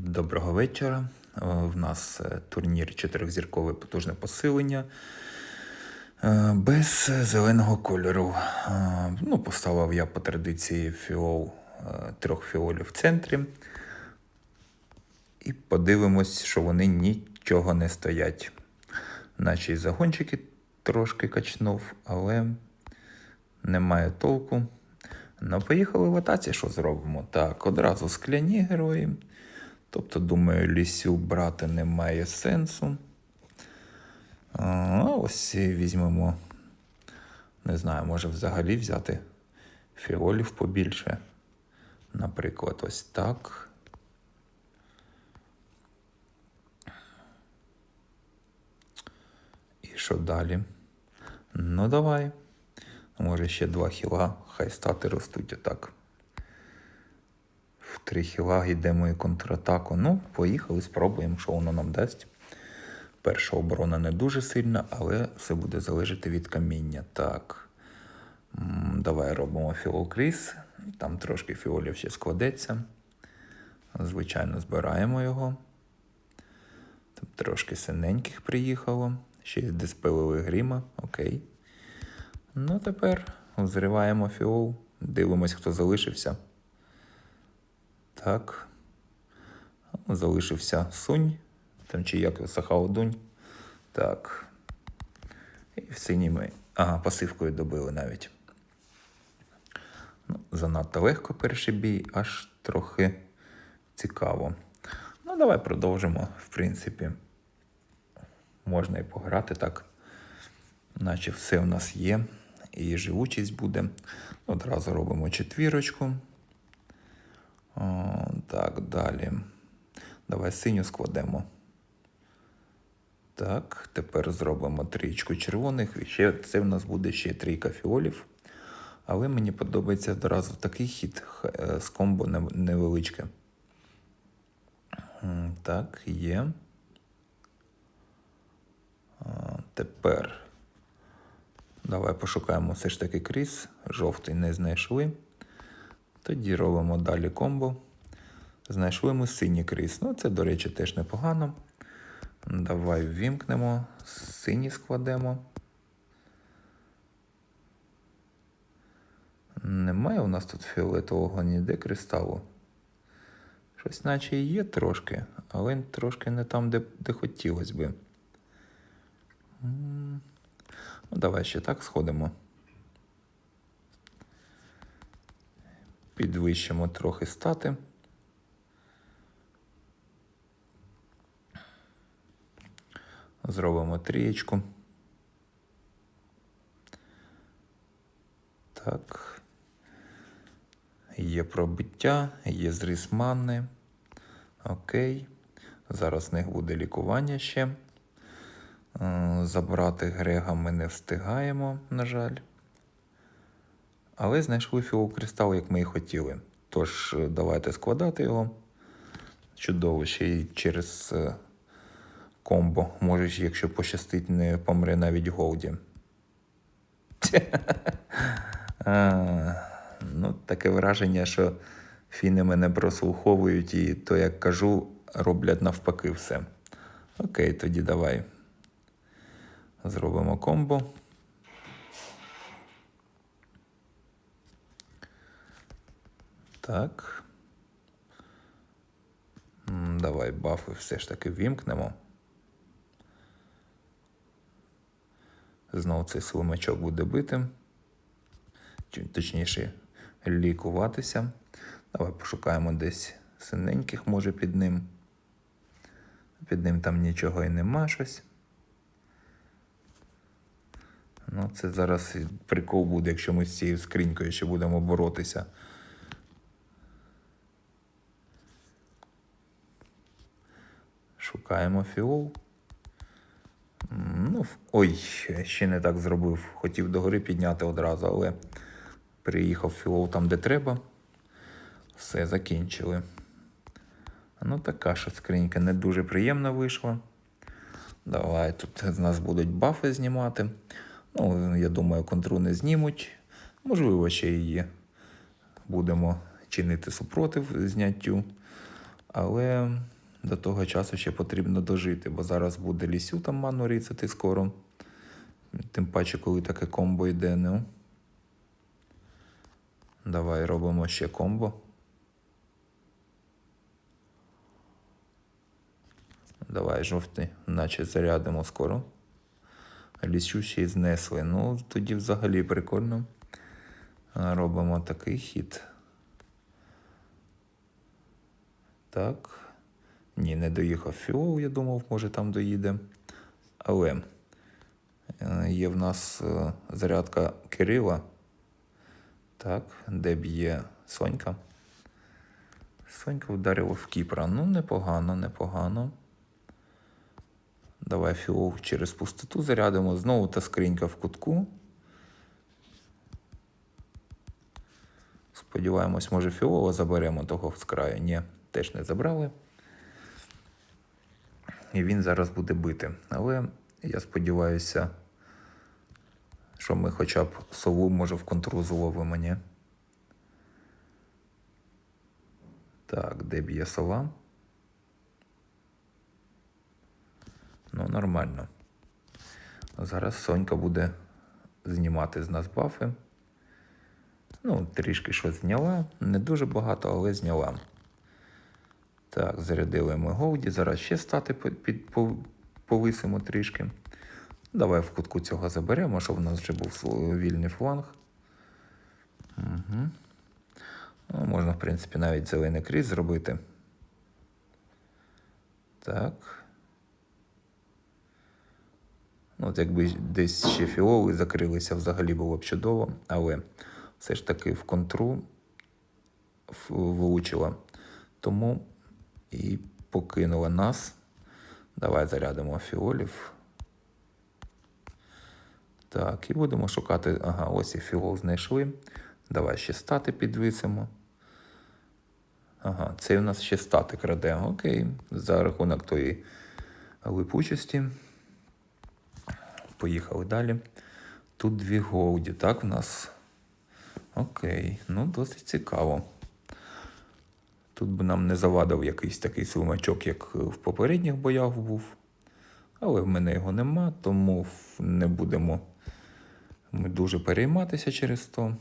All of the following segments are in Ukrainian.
Доброго вечора. Е, В нас е, турнір чотирьохзіркове потужне посилення е, без зеленого кольору. Ну, поставив я по традиції фіол, трьох фіолів в центрі. І подивимось, що вони нічого не стоять. Й загончики трошки качнув, але немає толку. Ну, поїхали в атаці, що зробимо? Так, одразу скляні герої. Тобто, думаю, лісю брати немає сенсу. А ось візьмемо. Не знаю, може взагалі взяти фіолів побільше. Наприклад, ось так. І що далі? Ну, давай. Може, ще два хіла, хай стати ростуть отак. В три йдемо і контратаку. Ну, поїхали, спробуємо, що воно нам дасть. Перша оборона не дуже сильна, але все буде залежати від каміння. Так. Давай робимо фіолкріс. Там трошки фіолів ще складеться. Звичайно, збираємо його. Там трошки синеньких приїхало. Ще й диспелили гріма. Окей. Ну, тепер взриваємо фіол. Дивимось, хто залишився. Так. Залишився сунь. Там чи як Сахаодунь. Так. І в синій ми. Ага, пасивкою добили навіть. Ну, занадто легко перший бій, аж трохи цікаво. Ну, давай продовжимо, в принципі. Можна і пограти так. Наче все в нас є. І живучість буде. Одразу робимо четвірочку. Так, далі. Давай синю складемо. Так, тепер зробимо трічку червоних. Ще це в нас буде ще трійка фіолів. Але мені подобається одразу такий хід е, з комбо невеличке. Так, є. Тепер давай пошукаємо все ж таки кріс. Жовтий не знайшли. Тоді робимо далі комбо. Знайшли ми синій кріс. Ну, це, до речі, теж непогано. Давай ввімкнемо, синій складемо. Немає у нас тут фіолетового ніде кристалу. Щось наче і є трошки, але трошки не там, де, де хотілося би. Ну, давай ще так сходимо. Підвищимо трохи стати. Зробимо трієчку. Так. Є пробиття, є зріз манни. Окей. Зараз в них буде лікування ще. Е, Забрати Грега ми не встигаємо, на жаль. Але знайшли фіокристал, як ми і хотіли. Тож, е, давайте складати його. Чудово, ще й через е, комбо. Може, якщо пощастить, не помре навіть Голді. Ну, таке враження, що фіни мене прослуховують і то, як кажу, роблять навпаки все. Окей, тоді давай. Зробимо комбо. Так. Давай бафи все ж таки вімкнемо. Знову цей слимачок буде битим. Точніше, лікуватися. Давай пошукаємо десь синеньких, може, під ним. Під ним там нічого і нема щось. Ну, це зараз прикол буде, якщо ми з цією скринькою ще будемо боротися. Шукаємо фіол. Ну, ой, ще не так зробив. Хотів догори підняти одразу, але приїхав фіол там, де треба. Все, закінчили. Ну, така що скринька не дуже приємна вийшла. Давай тут з нас будуть бафи знімати. Ну, я думаю, контру не знімуть. Можливо, ще її будемо чинити супротив зняттю. Але до того часу ще потрібно дожити, бо зараз буде лісю там ману різати скоро. Тим паче, коли таке комбо йде, ну. Давай робимо ще комбо. Давай жовтий, наче зарядимо скоро. Лісю ще й знесли. Ну, тоді взагалі прикольно. Робимо такий хід. Так. Ні, не доїхав фіол, я думав, може там доїде. Але е, є в нас е, зарядка Кирила. Так, де б'є Сонька. Сонька вдарила в Кіпра. Ну, непогано, непогано. Давай фіол через пустоту зарядимо. Знову та скринька в кутку. Сподіваємось, може фіола заберемо того з краю. Ні, теж не забрали. І він зараз буде бити. Але я сподіваюся, що ми хоча б сову, може, в контру зловимо, ні? Так, де б'є сова? Ну, нормально. Зараз Сонька буде знімати з нас бафи. Ну, трішки щось зняла. Не дуже багато, але зняла. Так, зарядили ми Голді. Зараз ще стати під, повисимо трішки. Давай в кутку цього заберемо, щоб у нас вже був вільний фланг. Угу. Ну, можна, в принципі, навіть зелений кріс зробити. Так. Ну, от якби десь ще фіоли закрилися, взагалі було б чудово, але все ж таки в контру влучила. Тому і покинула нас. Давай зарядимо фіолів. Так, і будемо шукати. Ага, ось і фіол знайшли. Давай ще стати підвисимо. Ага, цей у нас ще стати краде. Окей. За рахунок тої липучості. Поїхали далі. Тут дві голді, так, в нас. Окей, ну досить цікаво. Тут би нам не завадив якийсь такий слимачок, як в попередніх боях був. Але в мене його нема, тому не будемо ми дуже перейматися через то.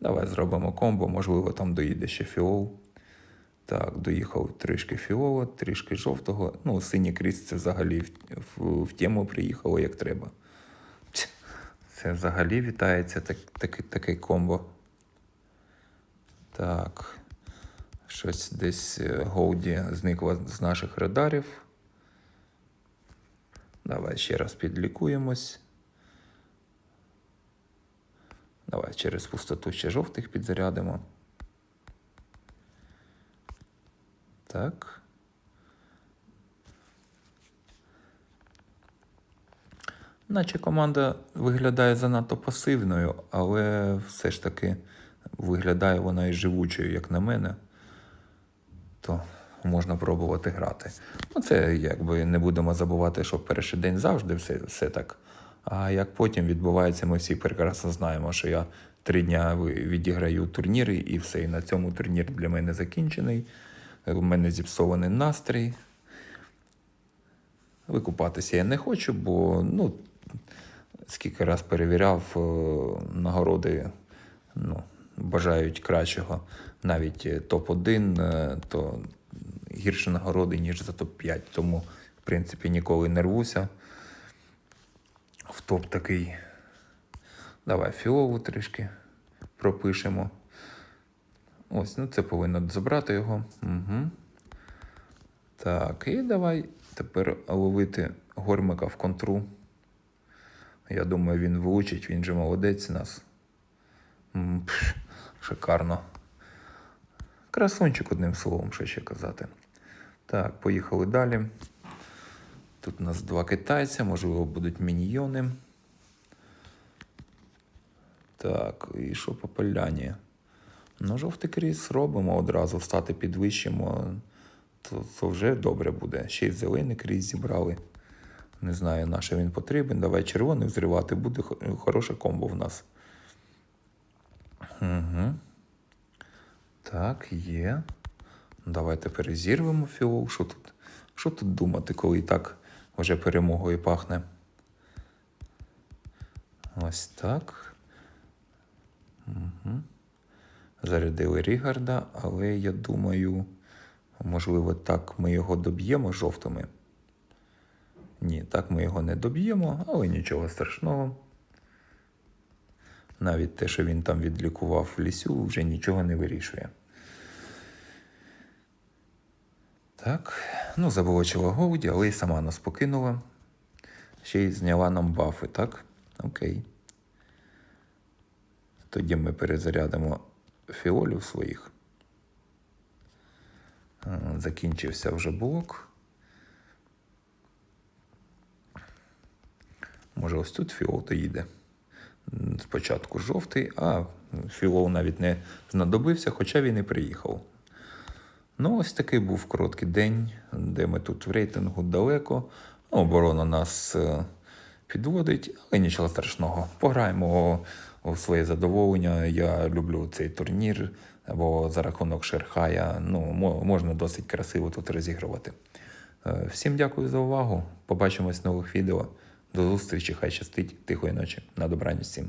Давай зробимо комбо, можливо, там доїде ще фіол. Так, доїхав трішки фіола, трішки жовтого. Ну, синій кріс це взагалі в, в, в тему приїхало як треба. Це взагалі вітається так, так, таке комбо. Так. Щось десь е, Голді зникло з наших радарів. Давай ще раз підлікуємось. Давай через пустоту ще жовтих підзарядимо. Так. Наче команда виглядає занадто пасивною, але все ж таки виглядає вона і живучою, як на мене. То можна пробувати грати. Ну, це якби не будемо забувати, що перший день завжди все, все так. А як потім відбувається, ми всі прекрасно знаємо, що я три дня відіграю турніри, і все. І на цьому турнір для мене закінчений. У мене зіпсований настрій. Викупатися я не хочу, бо ну, скільки раз перевіряв, е, нагороди ну, бажають кращого. Навіть е, топ-1, е, то гірше нагороди, ніж за топ-5. Тому, в принципі, ніколи не рвуся. В топ такий. Давай фіолу трішки пропишемо. Ось, ну це повинно забрати його. Угу. Так, і давай тепер ловити гормика в контру. Я думаю, він влучить, він же молодець нас. Пш, Шикарно. Красунчик, одним словом, що ще казати. Так, поїхали далі. Тут у нас два китайця, можливо, будуть міньйони. Так, і що по поляні? Ну, жовтий кріс робимо одразу, стати підвищимо, то, то вже добре буде. Ще й зелений кріс зібрали. Не знаю, на що він потрібен. Давай червоний взривати, буде хо- хороше комбо в нас. Угу. Так, є. Давайте перезірвемо фіол. Що тут? Що тут думати, коли і так вже перемогою пахне? Ось так. Угу. Зарядили Рігарда, але я думаю, можливо, так ми його доб'ємо жовтими. Ні, так ми його не доб'ємо, але нічого страшного. Навіть те, що він там відлікував лісю, вже нічого не вирішує. Так, ну заболочила Голді, але й сама нас покинула. Ще й зняла нам бафи, так? Окей. Тоді ми перезарядимо фіолів своїх. Закінчився вже блок. Може, ось тут фіол доїде. Спочатку жовтий, а фіол навіть не знадобився, хоча він і приїхав. Ну, ось такий був короткий день, де ми тут в рейтингу далеко. Ну, Оборона нас е, підводить, але нічого страшного. Пограємо у своє задоволення. Я люблю цей турнір, бо за рахунок Шерхая ну, можна досить красиво тут розігрувати. Е, Всім дякую за увагу. Побачимось в нових відео. До зустрічі, хай щастить, тихої ночі. На добраніч всім.